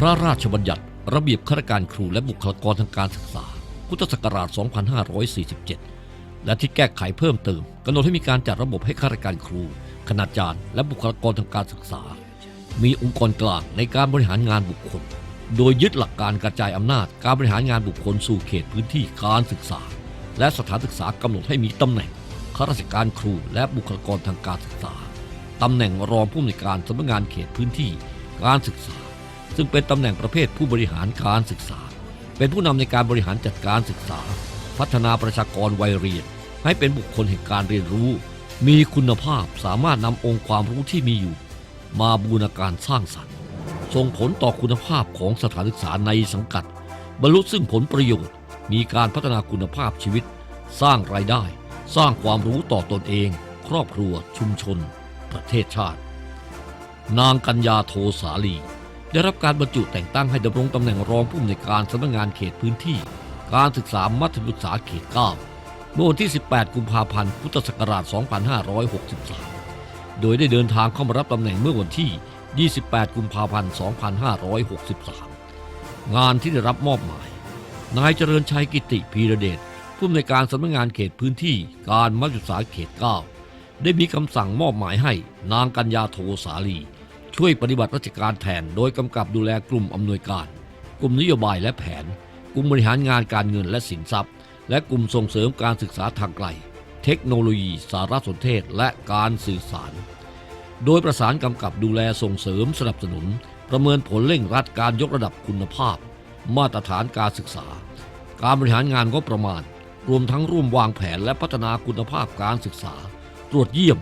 พระราชบัญญัติระเบียบข้าราชการครูและบุคลากรทางการศึกษา พุทธศักราช 2547 และที่แก้ไขเพิ่มเติมกำหนดให้มีการจัดระบบให้ข้าราชการครู คณาจารย์ และบุคลากรทางการศึกษา มีองค์กรกลางในการบริหารงานบุคคล โดยยึดหลักการกระจายอำนาจการบริหารงานบุคคลสู่เขตพื้นที่การศึกษา และสถานศึกษากำหนดให้มีตำแหน่งข้าราชการครูและบุคลากรทางการศึกษาตำแหน่งรองผู้อำนวยการสำนักงานเขตพื้นที่ การศึกษา ซึ่งเป็นตำแหน่งประเภทผู้บริหารการศึกษา เป็นผู้นำในการบริหารจัดการศึกษา พัฒนาประชากรวัยเรียน ให้เป็นบุคคลแห่งการเรียนรู้ มีคุณภาพสามารถนำองค์ความรู้ที่มีอยู่ มาบูรณาการสร้างสรรค์ส่งผลต่อคุณภาพของสถานศึกษาในสังกัด บรรลุซึ่งผลประโยชน์ มีการพัฒนาคุณภาพชีวิต สร้างรายได้ สร้างความรู้ต่อตอนเอง ครอบครัวชุมชน ประเทศชาติ นางกัญญาโทสาลี ได้รับการบรรจุแต่งตั้งให้ดำรงตำแหน่งรองผู้อำนวยการสำนักงานเขตพื้นที่ การศึกษามัธยมศึกษาเขต9เมื่อวันที่ 18 กุมภาพันธ์ พุทธศักราช 2563 โดยได้เดินทางเข้ามารับตำแหน่งเมื่อวันที่ 28 กุมภาพันธ์ 2563 งานที่ได้รับมอบหมาย นายเจริญชัยกิติพีระเดชผู้อำนวยการสำนักงานเขตพื้นที่ การมัธยมศึกษาเขต 9 ได้มีคำสั่งมอบหมายให้นางกัญญาโทสาลี ช่วยปฏิบัติราชการแทน โดยกำกับดูแลกลุ่มอำนวยการ กลุ่มนโยบายและแผน กลุ่มบริหารงานการเงินและสินทรัพย์ และกลุ่มส่งเสริมการศึกษาทางไกล เทคโนโลยี สารสนเทศ และการสื่อสาร โดยประสานกำกับดูแลส่งเสริมสนับสนุน ประเมินผลเร่งรัดการยกระดับคุณภาพ มาตรฐานการศึกษา การบริหารงานงบประมาณ รวมทั้งร่วมวางแผนและพัฒนาคุณภาพการศึกษา ตรวจเยี่ยม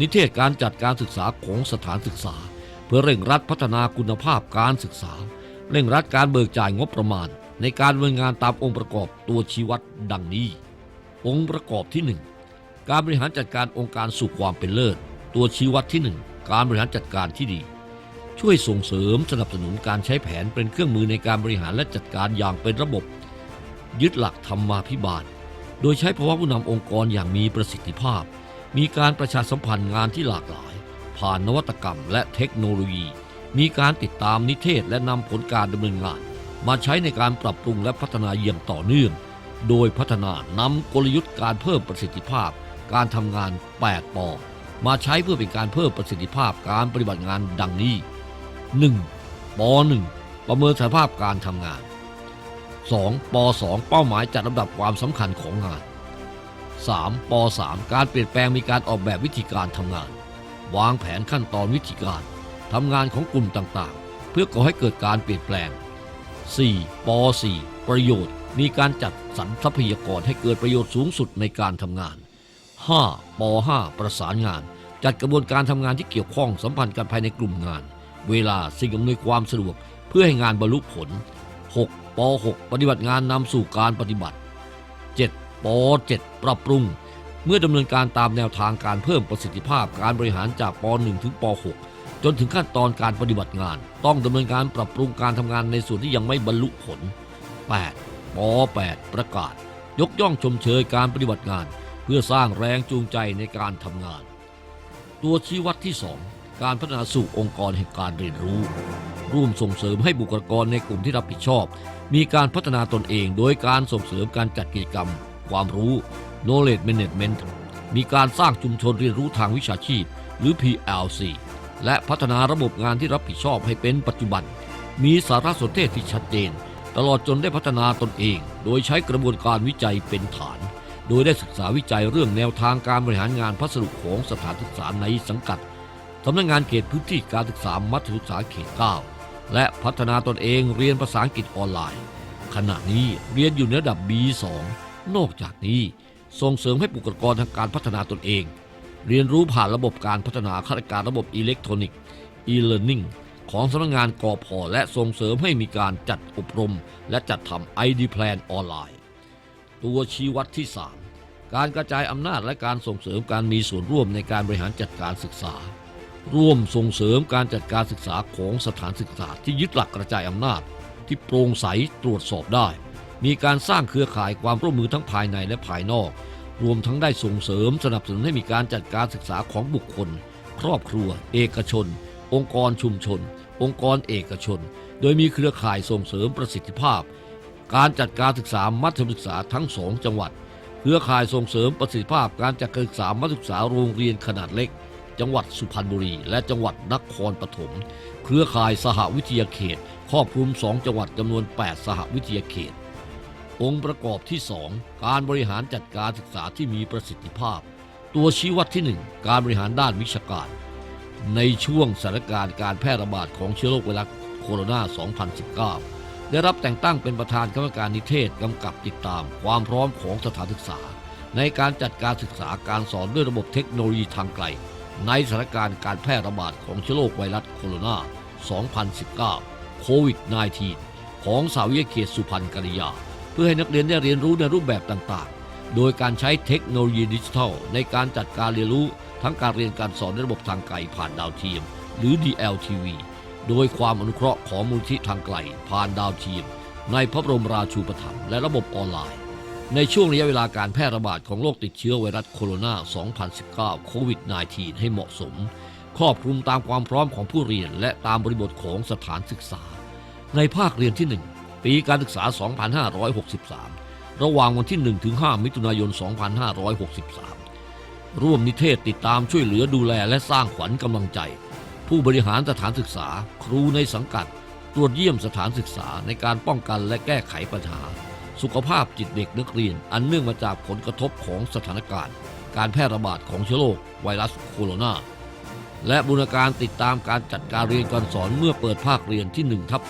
นิเทศการจัดการศึกษาของสถานศึกษา เพื่อเร่งรัดพัฒนาคุณภาพการศึกษา เร่งรัดการเบิกจ่ายงบประมาณ ในการดำเนินงานตามองค์ประกอบตัวชี้วัดดังนี้ องค์ประกอบที่ 1 การบริหารจัดการองค์การสู่ความเป็นเลิศ ตัวชี้วัดที่ 1 การบริหารจัดการที่ดี ช่วยส่งเสริมสนับสนุนการใช้แผนเป็นเครื่องมือในการบริหารและจัดการอย่างเป็นระบบ ยึดหลักธรรมาภิบาล โดยใช้ภาวะผู้นำองค์กรอย่างมีประสิทธิภาพ มีการประชาสัมพันธ์งานที่หลากหลาย ผ่านนวัตกรรมและเทคโนโลยี มีการติดตามนิเทศและนำผลการดำเนินงาน มาใช้ในการปรับปรุงและพัฒนาอย่างต่อเนื่อง โดยพัฒนานำกลยุทธ์การเพิ่มประสิทธิภาพ การทำงาน 8ปอมาใช้เพื่อเป็นการเพิ่มประสิทธิภาพการปฏิบัติงานดังนี้ 1. ป .1 ประเมินสภาพการทำงาน 2. ป .2 เป้าหมายจัดลำดับความสำคัญของงาน 3. ป .3 การเปลี่ยนแปลงมีการออกแบบวิธีการทำงาน วางแผนขั้นตอนวิธีการทำงานของกลุ่มต่างๆ เพื่อก่อให้เกิดการเปลี่ยนแปลง 4. ป .4 ประโยชน์ มีการจัดสรรทรัพยากรให้เกิดประโยชน์สูงสุดในการทำงาน 5. ป .5 ประสานงาน จัดกระบวนการทำงานที่เกี่ยวข้องสัมพันธ์กันภายในกลุ่มงาน เวลาสิ่งอำนวยความสะดวกเพื่อให้งานบรรลุผล 6. ป .6 ปฏิบัติงานนำสู่การปฏิบัติ 7. ป .7 ปรับปรุง เมื่อดำเนินการตามแนวทางการเพิ่มประสิทธิภาพการบริหารจากป .1 ถึงป .6 จนถึงขั้นตอนการปฏิบัติงาน ต้องดำเนินการปรับปรุงการทำงานในส่วนที่ยังไม่บรรลุผล 8. ป .8 ประกาศ ยกย่องชมเชยการปฏิบัติงาน เพื่อสร้างแรงจูงใจในการทำงาน ตัวชี้วัดที่ 2 การพัฒนาสู่องค์กรแห่งการเรียนรู้ ร่วมส่งเสริมให้บุคลากรในกลุ่มที่รับผิดชอบ มีการพัฒนาตนเอง โดยการส่งเสริมการจัดกิจกรรม ความรู้ knowledge management มีการสร้างชุมชนเรียนรู้ทางวิชาชีพ หรือ PLC และพัฒนาระบบงานที่รับผิดชอบให้เป็นปัจจุบัน มีสารสนเทศที่ชัดเจน ตลอดจนได้พัฒนาตนเอง โดยใช้กระบวนการวิจัยเป็นฐาน โดยได้ศึกษาวิจัยเรื่องแนวทางการบริหารงานพัสดุของสถานศึกษาในสังกัดสำนักงานเขตพื้นที่การศึกษามัธยมศึกษาเขต 9 และพัฒนาตนเองเรียนภาษาอังกฤษออนไลน์ ขณะนี้เรียนอยู่ในระดับ B2 นอกจากนี้ ส่งเสริมให้บุคลากรทางการพัฒนาตนเอง เรียนรู้ผ่านระบบการพัฒนาข้าราชการระบบอิเล็กทรอนิกส์ e-learning ของสำนักงานกอพและส่งเสริมให้มีการจัดอบรม และจัดทำ ID Plan ออนไลน์ ตัวชี้วัดที่ 3 การกระจายอำนาจและการส่งเสริมการมีส่วนร่วมในการบริหารจัดการศึกษา ร่วมส่งเสริมการจัดการศึกษาของสถานศึกษาที่ยึดหลักกระจายอำนาจ ที่โปร่งใสตรวจสอบได้ มีการสร้างเครือข่ายความร่วมมือทั้งภายในและภายนอก รวมทั้งได้ส่งเสริมสนับสนุนให้มีการจัดการศึกษาของบุคคล ครอบครัว เอกชน องค์กรชุมชน องค์กรเอกชน โดยมีเครือข่ายส่งเสริมประสิทธิภาพ การจัดการศึกษามัธยมศึกษาทั้งสองจังหวัด เครือข่ายส่งเสริมประสิทธิภาพ การจัดการศึกษามัธยมศึกษาโรงเรียนขนาดเล็ก จังหวัดสุพรรณบุรี และจังหวัดนครปฐม เครือข่ายสหวิทยาเขต ครอบคลุม 2 จังหวัดจำนวน 8 สหวิทยาเขต องค์ประกอบที่ 2 การบริหารจัดการศึกษาที่มีประสิทธิภาพ ตัวชี้วัดที่ 1 การบริหารด้านวิชาการ ในช่วงสถานการณ์การแพร่ระบาดของเชื้อโรคไวรัสโคโรนา 2019 ได้รับแต่งตั้งเป็นประธานคณะกรรมการนิเทศกำกับติดตามความพร้อมของสถานศึกษา ในการจัดการศึกษาการสอนด้วยระบบเทคโนโลยีทางไกล ในสถานการณ์การแพร่ระบาดของเชื้อโรคไวรัสโคโรนา 2019 โควิด -19 ของสาวิทยาเขตสุพรรณกัลยา พื่อให้นักเรียนได้เรียนรู้ในรูปแบบต่างๆ โดยการใช้เทคโนโลยีดิจิทัล ในการจัดการเรียนรู้ทั้งการเรียนการสอนในระบบทางไกลผ่านดาวเทียม หรือ DLTV โดยความอนุเคราะห์ของมูลที่ทางไกลผ่านดาวเทียม ในพระบรมราชูปถัมภ์และระบบออนไลน์ ในช่วงระยะเวลาการแพร่ระบาดของโรคติดเชื้อไวรัสโคโรนา 2019 โควิด -19 ให้เหมาะสม ครอบคลุมตามความพร้อมของผู้เรียนและตามบริบทของสถานศึกษา ในภาคเรียนที่ 1 ปีการศึกษา 2563 ระหว่างวันที่1ถึง5มิถุนายน 2563 ร่วมนิเทศติดตามช่วยเหลือดูแลและสร้างขวัญกำลังใจ ผู้บริหารสถานศึกษา ครูในสังกัด ตรวจเยี่ยมสถานศึกษาในการป้องกันและแก้ไขปัญหา สุขภาพจิตเด็กนักเรียน อันเนื่องมาจากผลกระทบของสถานการณ์ การแพร่ระบาดของเชื้อโรคไวรัสโคโรนาและบูรณาการติดตามการจัดการเรียนการสอนเมื่อเปิดภาคเรียนที่1ทับ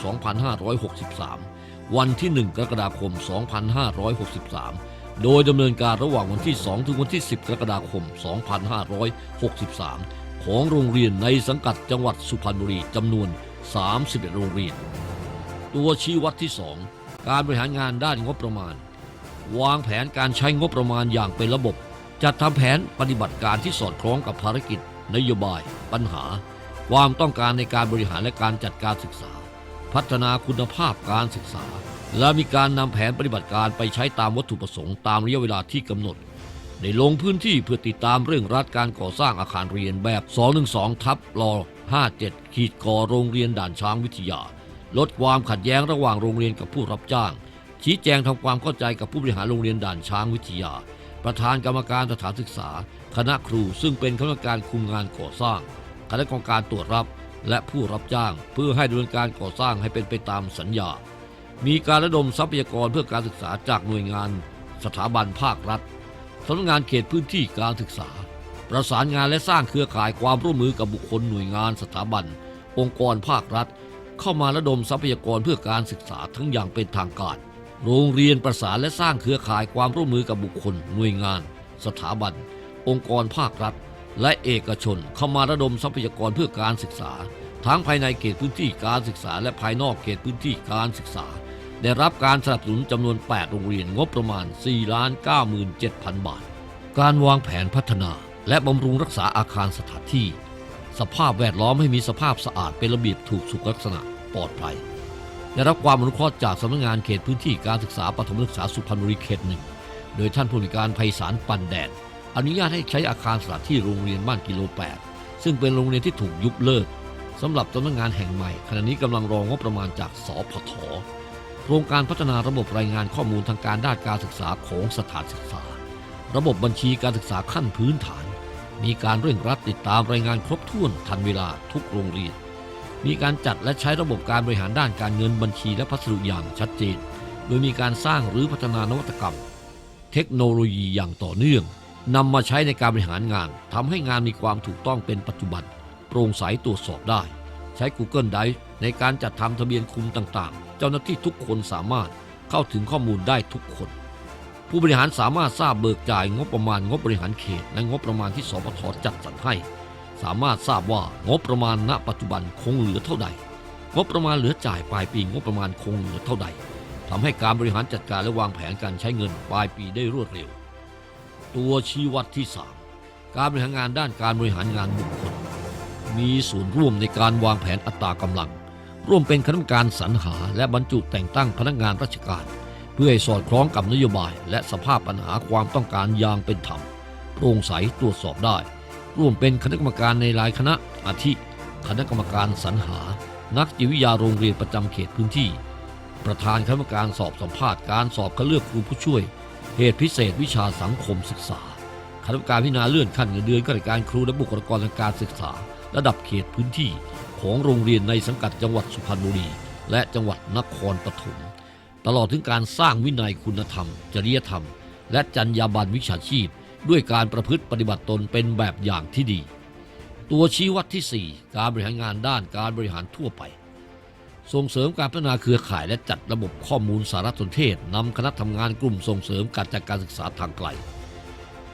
2563 วันที่ 1 กรกฎาคม 2563 โดยดำเนินการระหว่างวันที่ 2 ถึงวันที่ 10 กรกฎาคม 2563 ของโรงเรียนในสังกัดจังหวัดสุพรรณบุรีจำนวน 31 โรงเรียน ตัวชี้วัดที่ 2 การบริหารงานด้านงบประมาณ วางแผนการใช้งบประมาณอย่างเป็นระบบ จัดทำแผนปฏิบัติการที่สอดคล้องกับภารกิจ นโยบาย ปัญหา ความต้องการในการบริหารและการจัดการศึกษา พัฒนาคุณภาพการศึกษา และมีการนำแผนปฏิบัติการไปใช้ตามวัตถุประสงค์ตามระยะเวลาที่กำหนดได้ลงพื้นที่เพื่อติดตามเรื่องรัดการก่อสร้างอาคารเรียนแบบ 212 ทับรอ57 ขีดกอโรงเรียนด่านช้างวิทยา ลดความขัดแย้งระหว่างโรงเรียนกับผู้รับจ้าง ชี้แจงทำความเข้าใจกับผู้บริหารโรงเรียนด่านช้างวิทยา ประธานกรรมการสถานศึกษา คณะครูซึ่งเป็นคณะกรรมการคุมงานก่อสร้าง คณะกรรมการตรวจรับ และผู้รับจ้างเพื่อให้ดำเนินการก่อสร้างให้เป็นไปตามสัญญา มีการระดมทรัพยากรเพื่อการศึกษาจากหน่วยงาน สถาบันภาครัฐสำนักงานเขตพื้นที่การศึกษา ประสานงานและสร้างเครือข่ายความร่วมมือกับบุคคลหน่วยงานสถาบัน องค์กรภาครัฐ เข้ามาระดมทรัพยากรเพื่อการศึกษาทั้งอย่างเป็นทางการ โรงเรียนประสานและสร้างเครือข่ายความร่วมมือกับบุคคล หน่วยงาน สถาบัน องค์กรภาครัฐ และเอกชนเข้ามาระดมทรัพยากรเพื่อการศึกษา ทั้งภายในเขตพื้นที่การศึกษา และภายนอกเขตพื้นที่การศึกษา ได้รับการสนับสนุนจำนวน 8 โรงเรียนงบประมาณ4 97,000 บาท การวางแผนพัฒนา และบำรุงรักษาอาคารสถานที่ สภาพแวดล้อมให้มีสภาพสะอาดเป็นระเบียบถูกสุขลักษณะปลอดภัยได้รับความอนุเคราะห์จากสำนักงานเขตพื้นที่การศึกษาปฐมศึกษาสุพรรณบุรีเขตหนึ่งโดยท่านผู้ในวยการไพศาลปันแดด อนุญาตให้ใช้อาคารสถานที่โรงเรียนบ้านกิโล 8 ซึ่งเป็นโรงเรียนที่ถูกยุบเลิกสำหรับสำนักงานแห่งใหม่ขณะนี้กำลังรองงบประมาณจากสพทโครงการพัฒนาระบบรายงานข้อมูลทางการด้านการศึกษาของสถานศึกษา ระบบบัญชีการศึกษาขั้นพื้นฐาน มีการเร่งรัดติดตามรายงานครบถ้วนทันเวลาทุกโรงเรียน มีการจัดและใช้ระบบการบริหารด้านการเงินบัญชีและพัสดุอย่างชัดเจน โดยมีการสร้างหรือพัฒนานวัตกรรม เทคโนโลยีอย่างต่อเนื่อง นำมาใช้ในการบริหารงานทำให้งานมีความถูกต้องเป็นปัจจุบัน โปร่งใสตรวจสอบได้ ใช้ Google Drive ในการจัดทำทะเบียนคุมต่างๆ เจ้าหน้าที่ทุกคนสามารถเข้าถึงข้อมูลได้ทุกคน ผู้บริหารสามารถทราบเบิกจ่ายงบประมาณงบบริหารเขต และงบประมาณที่สปทจัดสรรให้ สามารถทราบว่างบประมาณณปัจจุบันคงเหลือเท่าใด งบประมาณเหลือจ่ายปลายปีงบประมาณคงเหลือเท่าใดทำให้การบริหารจัดการและวางแผนการใช้เงินปลายปีได้รวดเร็ว ตัวชี้วัดที่ 3 การบริหารงานด้านการบริหารงานบุคคล มีส่วนร่วมในการวางแผนอัตรากำลัง ร่วมเป็นคณะกรรมการสรรหา และบรรจุแต่งตั้งพนักงานราชการ เพื่อให้สอดคล้องกับนโยบาย และสภาพปัญหาความต้องการอย่างเป็นธรรมโปร่งใสตรวจสอบได้ ร่วมเป็นคณะกรรมการในรายคณะอาทิ คณะกรรมการสรรหา นักจิตวิทยาโรงเรียนประจำเขตพื้นที่ ประธานคณะกรรมการสอบสัมภาษณ์การสอบคัดเลือกครูผู้ช่วย เหตุพิเศษวิชาสังคมศึกษาคณะกรรมการพิจารณาเลื่อนขั้นเงินเดือนข้าราชการครูและบุคลากรทางการศึกษา ระดับเขตพื้นที่ของโรงเรียนในสังกัดจังหวัดสุพรรณบุรี และจังหวัดนครปฐมตลอดถึงการสร้างวินัยคุณธรรม จริยธรรม และจรรยาบรรณวิชาชีพ ด้วยการประพฤติปฏิบัติตนเป็นแบบอย่างที่ดี ตัวชี้วัดที่ 4 การบริหารงานด้านการบริหารทั่วไป ส่งเสริมการพัฒนาเครือข่ายและจัดระบบข้อมูลสารสนเทศนำคณะทำงานกลุ่มส่งเสริมการจัดการศึกษาทางไกล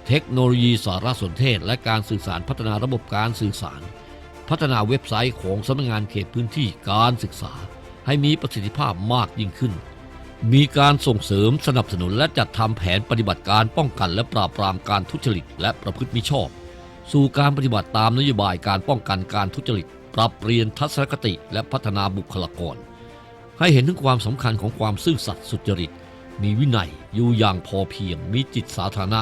เทคโนโลยีสารสนเทศ และการสื่อสารพัฒนาระบบการสื่อสาร พัฒนาเว็บไซต์ของสำนักงานเขตพื้นที่การศึกษา ให้มีประสิทธิภาพมากยิ่งขึ้น มีการส่งเสริมสนับสนุนและจัดทำแผนปฏิบัติการป้องกัน และปราบปรามการทุจริต และประพฤติมิชอบ สู่การปฏิบัติตามนโยบายการป้องกันการทุจริต ปรับเปลี่ยนทัศนคติและพัฒนาบุคลากร ให้เห็นถึงความสำคัญของความซื่อสัตย์สุจริต มีวินัยอยู่อย่างพอเพียง มีจิตสาธารณะ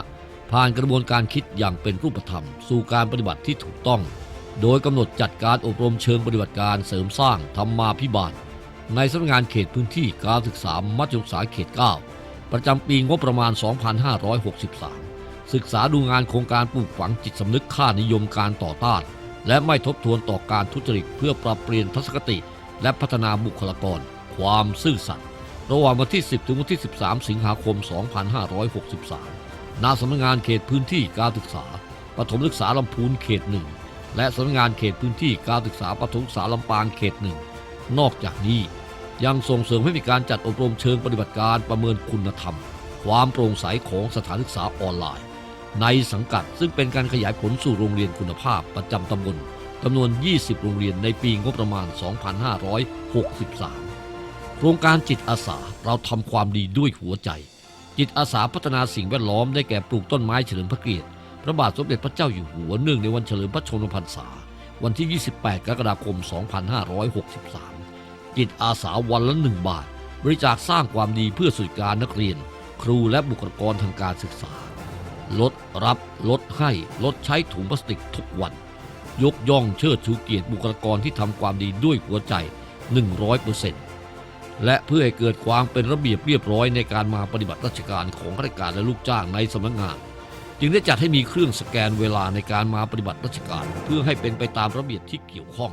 ผ่านกระบวนการคิดอย่างเป็นรูปธรรม สู่การปฏิบัติที่ถูกต้อง โดยกำหนดจัดการอบรมเชิงปฏิบัติการเสริมสร้างธรรมาพิบาล ในสำนักงานเขตพื้นที่การศึกษามัธยมศึกษาเขต 9 ประจำปีงบประมาณ 2563ศึกษาดูงานโครงการปลูกฝังจิตสำนึกค่านิยมการต่อต้าน และไม่ทบทวนต่อการทุจริตเพื่อปรับเปลี่ยนทัศนคติ และพัฒนาบุคลากร ความซื่อสัตย์ระหว่างวันที่ 10 ถึงวันที่ 13 สิงหาคม 2563 ณ สำนักงานเขตพื้นที่การศึกษาปฐมศึกษาลำพูนเขตหนึ่งและสำนักงานเขตพื้นที่การศึกษาปฐมศึกษาลำปางเขตหนึ่งนอกจากนี้ยังส่งเสริมให้มีการจัดอบรมเชิงปฏิบัติการประเมินคุณธรรม ความโปร่งใสของสถานศึกษาออนไลน์ ในสังกัดซึ่งเป็นการขยายผลสู่โรงเรียนคุณภาพประจำตำบลจำนวน 20 โรงเรียนในปีงบประมาณ 2563 โครงการจิตอาสาเราทำความดีด้วยหัวใจ จิตอาสาพัฒนาสิ่งแวดล้อมได้แก่ปลูกต้นไม้เฉลิมพระเกียรติ พระบาทสมเด็จพระเจ้าอยู่หัวเนื่องในวันเฉลิมพระชนมพรรษา วันที่ 28 กรกฎาคม 2563 จิตอาสาวันละหนึ่งบาท บริจาคสร้างความดีเพื่อสุขการนักเรียน ครูและบุคลากรทางการศึกษา ลดรับ ลดให้ ลดใช้ถุงพลาสติกทุกวัน ยกย่องเชิดชูเกียรติบุคลากรที่ทำความดีด้วยหัวใจ 100%และเพื่อให้เกิดความเป็นระเบียบเรียบร้อยในการมาปฏิบัติราชการของข้าราชการและลูกจ้างในสำนักงาน จึงได้จัดให้มีเครื่องสแกนเวลาในการมาปฏิบัติราชการ เพื่อให้เป็นไปตามระเบียบที่เกี่ยวข้อง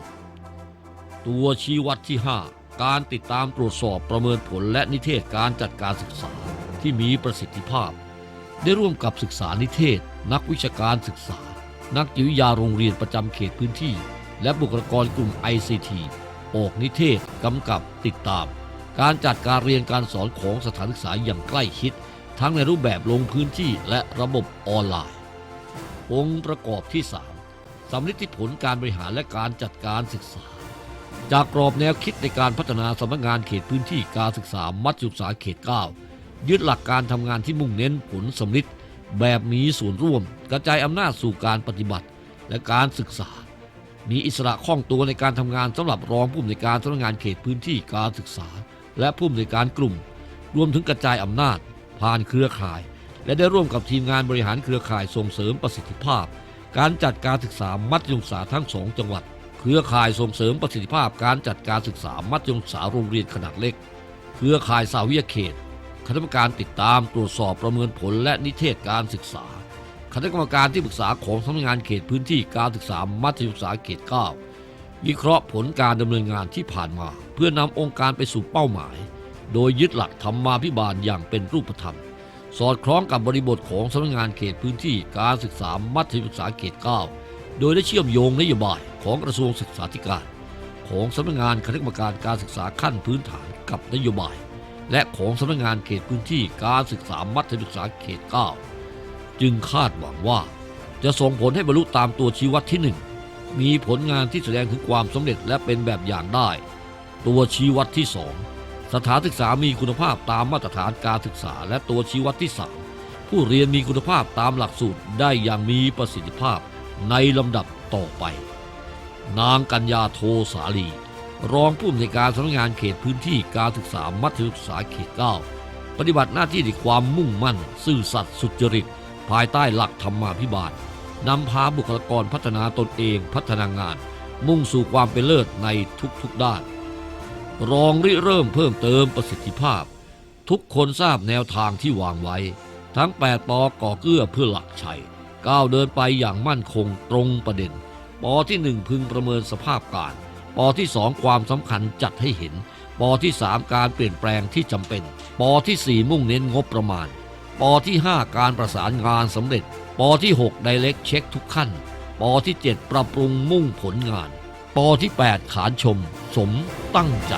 ตัวชี้วัดที่ 5 การติดตามตรวจสอบประเมินผลและนิเทศการจัดการศึกษาที่มีประสิทธิภาพ ได้ร่วมกับศึกษานิเทศ นักวิชาการศึกษา นักจิวิทยาโรงเรียนประจำเขตพื้นที่ และบุคลากรกลุ่ม ICT ออกนิเทศกำกับติดตาม การจัดการเรียนการสอนของสถานศึกษาอย่างใกล้ชิด ทั้งในรูปแบบลงพื้นที่และระบบออนไลน์ องค์ประกอบที่ 3สำลิดผลการบริหารและการจัดการศึกษา จากกรอบแนวคิดในการพัฒนาสำนักงานเขตพื้นที่การศึกษามัธยมศึกษาเขต 9 ยึดหลักการทำงานที่มุ่งเน้นผลสำลิดแบบมีส่วนร่วม กระจายอำนาจสู่การปฏิบัติ และการศึกษา มีอิสระคล่องตัวในการทำงานสำหรับรองผู้อำนวยการสำนักงานเขตพื้นที่การศึกษา และผู้อำนวยการกลุ่ม รวมถึงกระจายอำนาจ ผ่านเครือข่าย และได้ร่วมกับทีมงานบริหารเครือข่ายส่งเสริมประสิทธิภาพ การจัดการศึกษามัธยมศึกษาทั้งสองจังหวัด เครือข่ายส่งเสริมประสิทธิภาพ การจัดการศึกษามัธยมศึกษาโรงเรียนขนาดเล็ก เครือข่ายสาวิยเขต คณะกรรมการติดตามตรวจสอบประเมินผลและนิเทศการศึกษา คณะกรรมการที่ปรึกษาของสำนักงานเขตพื้นที่การศึกษามัธยมศึกษาเขต 9 วิเคราะห์ผลการดำเนินงานที่ผ่านมา เพื่อนำองค์การไปสู่เป้าหมาย โดยยึดหลักธรรมาภิบาลอย่างเป็นรูปธรรม สอดคล้องกับบริบทของสำนักงานเขตพื้นที่การศึกษามัธยมศึกษาเขต 9 โดยได้เชื่อมโยงนโยบายของกระทรวงศึกษาธิการ ของสำนักงานคณะกรรมการการศึกษาขั้นพื้นฐานกับนโยบาย และของสำนักงานเขตพื้นที่การศึกษามัธยมศึกษาเขต 9 จึงคาดหวังว่า จะส่งผลให้บรรลุตามตัวชี้วัดที่ 1 มีผลงานที่แสดงถึงความสำเร็จและเป็นแบบอย่างได้ ตัวชี้วัดที่ 2 สถานศึกษามีคุณภาพตามมาตรฐานการศึกษา และตัวชี้วัดที่ 3 ผู้เรียนมีคุณภาพตามหลักสูตรได้อย่างมีประสิทธิภาพในลำดับต่อไป นางกัญญาโทสาลี รองผู้อำนวยการสำนักงานเขตพื้นที่การศึกษามัธยมศึกษาเขต 9 ปฏิบัติหน้าที่ด้วยความมุ่งมั่น ซื่อสัตย์สุจริต ภายใต้หลักธรรมาภิบาลนำพาบุคลากรพัฒนาตนเองพัฒนางาน มุ่งสู่ความเป็นเลิศในทุกๆด้าน รองริเริ่มเพิ่มเติมประสิทธิภาพ ทุกคนทราบแนวทางที่วางไว้ ทั้ง 8ปอก่อเกื้อเพื่อหลักชัยก้าวเดินไปอย่างมั่นคงตรงประเด็นปอที่ 1 พึงประเมินสภาพการ ปที่สองความสำคัญจัดให้เห็น ปที่สามการเปลี่ยนแปลงที่จำเป็น ปที่สี่มุ่งเน้นงบประมาณ ปที่ห้าการประสานงานสำเร็จ ปที่หกไดเล็กเช็คทุกขั้น ปที่เจ็ดปรับปรุงมุ่งผลงาน ปที่แปดขานชม สมตั้งใจ